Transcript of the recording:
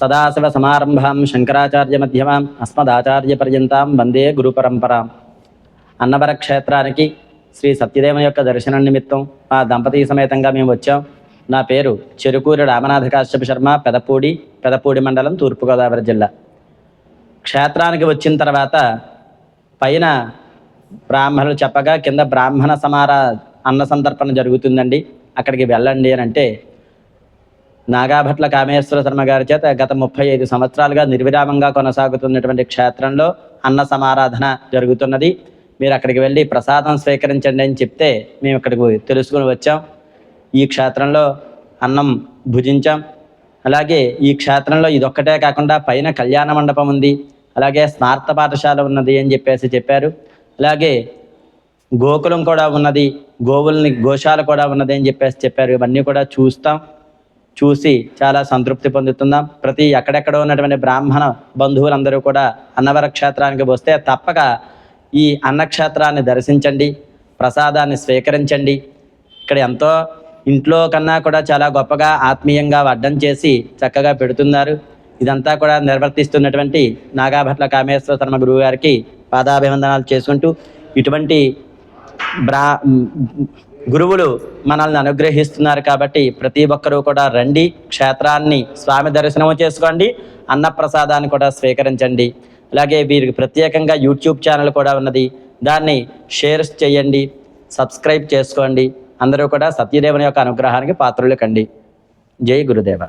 సదాశివ సమారంభాం శంకరాచార్య మధ్యమాం అస్మదాచార్య పర్యంతాం వందే గురు పరంపరాం అన్నవర క్షేత్రానికి శ్రీ సత్యదేవుని యొక్క దర్శనం నిమిత్తం మా దంపతి సమేతంగా మేము వచ్చాం నా పేరు చెరుకూరి రామనాథ కాశ్యప శర్మ పెదపూడి పెదపూడి మండలం తూర్పుగోదావరి జిల్లా. క్షేత్రానికి వచ్చిన తర్వాత పైన బ్రాహ్మణులు చెప్పగా కింద బ్రాహ్మణ సమార అన్న సందర్పణ జరుగుతుందండి. అక్కడికి వెళ్ళండి అని అంటే నాగాభట్ల కామేశ్వర శర్మ గారి చేత గత ముప్పై ఐదు సంవత్సరాలుగా నిర్విరామంగా కొనసాగుతున్నటువంటి క్షేత్రంలో అన్న సమారాధన జరుగుతున్నది. మీరు అక్కడికి వెళ్ళి ప్రసాదం స్వీకరించండి అని చెప్తే మేము ఇక్కడికి తెలుసుకుని వచ్చాం. ఈ క్షేత్రంలో అన్నం భుజించాం. అలాగే ఈ క్షేత్రంలో ఇదొక్కటే కాకుండా పైన కళ్యాణ మండపం ఉంది. అలాగే స్నార్థ పాఠశాల ఉన్నది అని చెప్పేసి చెప్పారు. అలాగే గోకులం కూడా ఉన్నది. గోవుల్ని గోశాల కూడా ఉన్నది అని చెప్పేసి చెప్పారు. ఇవన్నీ కూడా చూస్తాం. చూసి చాలా సంతృప్తి పొందుతున్నాం. ప్రతి ఎక్కడెక్కడ ఉన్నటువంటి బ్రాహ్మణ బంధువులందరూ కూడా అన్నవర క్షేత్రానికి వస్తే తప్పక ఈ అన్నక్షేత్రాన్ని దర్శించండి ప్రసాదాన్ని స్వీకరించండి. ఇక్కడ ఎంతో ఇంట్లో కన్నా కూడా చాలా గొప్పగా ఆత్మీయంగా వడ్డం చేసి చక్కగా పెడుతున్నారు. ఇదంతా కూడా నిర్వర్తిస్తున్నటువంటి నాగాభట్ల కామేశ్వర శర్మ గురువు గారికి పాదాభివందనాలు చేసుకుంటూ ఇటువంటి బ్రా గురువులు మనల్ని అనుగ్రహిస్తున్నారు కాబట్టి ప్రతి ఒక్కరూ కూడా రండి క్షేత్రాన్ని స్వామి దర్శనం చేసుకోండి అన్నప్రసాదాన్ని కూడా స్వీకరించండి. అలాగే వీరికి ప్రత్యేకంగా యూట్యూబ్ ఛానల్ కూడా ఉన్నది. దాన్ని షేర్స్ చేయండి సబ్స్క్రైబ్ చేసుకోండి. అందరూ కూడా సత్యదేవుని యొక్క అనుగ్రహానికి పాత్రలు కండి. జై గురుదేవ.